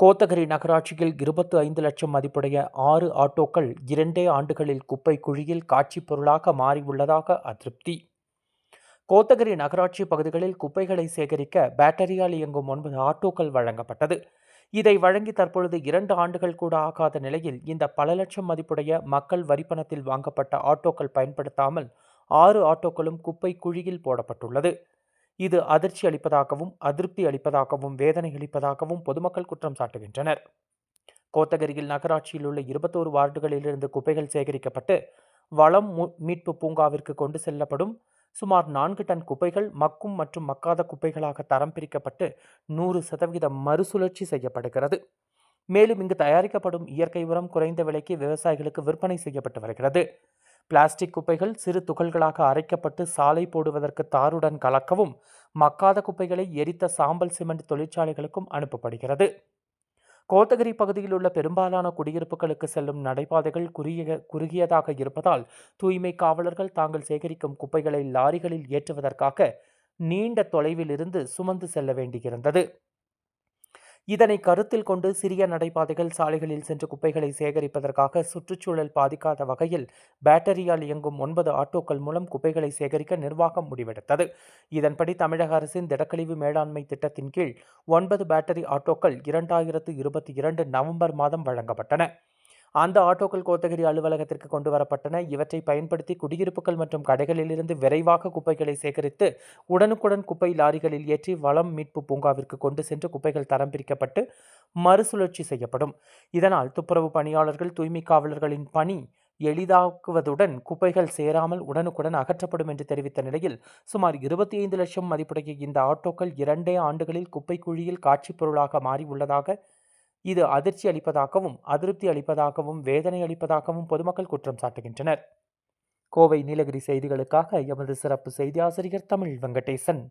கோத்தகிரி நகராட்சியில் இருபத்து ஐந்து லட்சம் மதிப்புடைய ஆறு ஆட்டோக்கள் இரண்டே ஆண்டுகளில் குப்பை குழியில் காட்சிப் பொருளாக மாறியுள்ளதாக அதிருப்தி. கோத்தகிரி நகராட்சி பகுதிகளில் குப்பைகளை சேகரிக்க பேட்டரியால் இயங்கும் ஒன்பது ஆட்டோக்கள் வழங்கப்பட்டது. இதை வழங்கி தற்பொழுது இரண்டு ஆண்டுகள் கூட ஆகாத நிலையில் இந்த பல லட்சம் மதிப்புடைய மக்கள் வரிப்பணத்தில் வாங்கப்பட்ட ஆட்டோக்கள் பயன்படுத்தாமல் ஆறு ஆட்டோக்களும் குப்பை குழியில் போடப்பட்டுள்ளது. இது அதிர்ச்சி அளிப்பதாகவும் அதிருப்தி அளிப்பதாகவும் வேதனை அளிப்பதாகவும் பொதுமக்கள் குற்றம் சாட்டுகின்றனர். கோத்தகிரியில் நகராட்சியில் உள்ள இருபத்தோரு வார்டுகளிலிருந்து குப்பைகள் சேகரிக்கப்பட்டு வளம் மீட்பு பூங்காவிற்கு கொண்டு செல்லப்படும் சுமார் நான்கு டன் குப்பைகள் மக்கும் மற்றும் மக்காத குப்பைகளாக தரம் பிரிக்கப்பட்டு நூறு சதவிகிதம் மறுசுழற்சி செய்யப்படுகிறது. மேலும் இங்கு தயாரிக்கப்படும் இயற்கை உரம் குறைந்த விலைக்கு விவசாயிகளுக்கு விற்பனை செய்யப்பட்டு வருகிறது. பிளாஸ்டிக் குப்பைகள் சிறு துகள்களாக அரைக்கப்பட்டு சாலை போடுவதற்கு தாருடன் கலக்கவும் மக்காத குப்பைகளை எரித்த சாம்பல் சிமெண்ட் தொழிற்சாலைகளுக்கும் அனுப்பப்படுகிறது. கோத்தகிரி பகுதியில் உள்ள பெரும்பாலான குடியிருப்புகளுக்கு செல்லும் நடைபாதைகள் குறுகிய குறுகியதாக இருப்பதால் தூய்மை காவலர்கள் தாங்கள் சேகரிக்கும் குப்பைகளை லாரிகளில் ஏற்றுவதற்காக நீண்ட தொலைவில் இருந்து சுமந்து செல்ல வேண்டியிருந்தது. இதனை கருத்தில் கொண்டு சிறிய நடைபாதைகள் சாலைகளில் சென்று குப்பைகளை சேகரிப்பதற்காக சுற்றுச்சூழல் பாதிக்காத வகையில் பேட்டரியால் இயங்கும் ஒன்பது ஆட்டோக்கள் மூலம் குப்பைகளை சேகரிக்க நிர்வாகம் முடிவெடுத்தது. இதன்படி தமிழக அரசின் திடக்கழிவு மேலாண்மை திட்டத்தின் கீழ் ஒன்பது பேட்டரி ஆட்டோக்கள் இரண்டாயிரத்து இருபத்தி இரண்டு நவம்பர் மாதம் வழங்கப்பட்டன. அந்த ஆட்டோக்கள் கோத்தகிரி அலுவலகத்திற்கு கொண்டு வரப்பட்டன. இவற்றை பயன்படுத்தி குடியிருப்புகள் மற்றும் கடைகளிலிருந்து விரைவாக குப்பைகளை சேகரித்து உடனுக்குடன் குப்பை லாரிகளில் ஏற்றி வளம் மீட்பு பூங்காவிற்கு கொண்டு சென்று குப்பைகள் தரம் பிரிக்கப்பட்டு மறுசுழற்சி செய்யப்படும். இதனால் துப்புரவு பணியாளர்கள் தூய்மை காவலர்களின் பணி எளிதாக்குவதுடன் குப்பைகள் சேராமல் உடனுக்குடன் அகற்றப்படும் என்று தெரிவித்த நிலையில் சுமார் இருபத்தி ஐந்து லட்சம் மதிப்புடைய இந்த ஆட்டோக்கள் இரண்டே ஆண்டுகளில் குப்பை குழியில் காட்சிப் பொருளாக மாறி உள்ளதாக இது அதிர்ச்சி அளிப்பதாகவும் அதிருப்தி அளிப்பதாகவும் வேதனை அளிப்பதாகவும் பொதுமக்கள் குற்றம் சாட்டுகின்றனர். கோவை நீலகிரி செய்திகளுக்காக எமது சிறப்பு செய்தி ஆசிரியர் தமிழ் வெங்கடேசன்.